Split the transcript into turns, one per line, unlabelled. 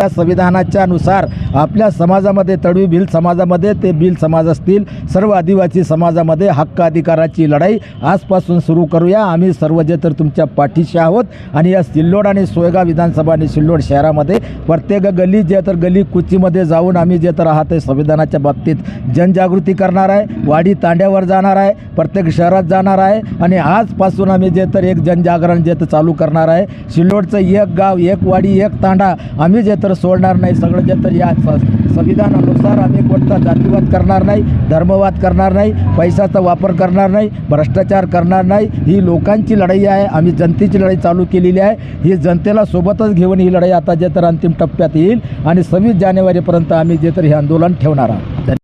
त्या संविधानाच्या नुसार आपल्या समाजामध्ये तडवी भिल समाजामध्ये ते भिल समाज असतील. सर्व आदिवासी समाजामध्ये हक्क अधिकाराची लढाई आजपासून सुरू करूया. आम्ही सर्व जे तर तुमच्या पाठीशी आहोत. आणि या सिल्लोड आणि सोयगाव विधानसभा आणि सिल्लोड शहरामध्ये प्रत्येक गल्ली जे तर गल्ली कुचीमध्ये जाऊन आम्ही जे तर आहात ते संविधानाच्या बाबतीत जनजागृती करणार आहे. वाडी तांड्यावर जाणार आहे. प्रत्येक शहरात जाणार आहे. आणि आजपासून आम्ही जे तर एक जनजागरण जे तर चालू करणार आहे. सिल्लोडचं एक गाव एक वाडी एक तांडा आम्ही जे तर सोडणार नाही. सगळं जे तर या स- संविधानानुसार आम्ही कोणता जातीवाद करणार नाही धर्मवाद करणार नाही पैशाचा वापर करणार नाही भ्रष्टाचार करणार नाही. ही लोकांची लढाई आहे. आम्ही जनतेची लढाई चालू केलेली आहे. ही जनतेला सोबतच घेऊन ही लढाई आता जे तर अंतिम टप्प्यात येईल आणि सव्वीस जानेवारीपर्यंत आम्ही जे तर हे आंदोलन ठेवणार आहोत.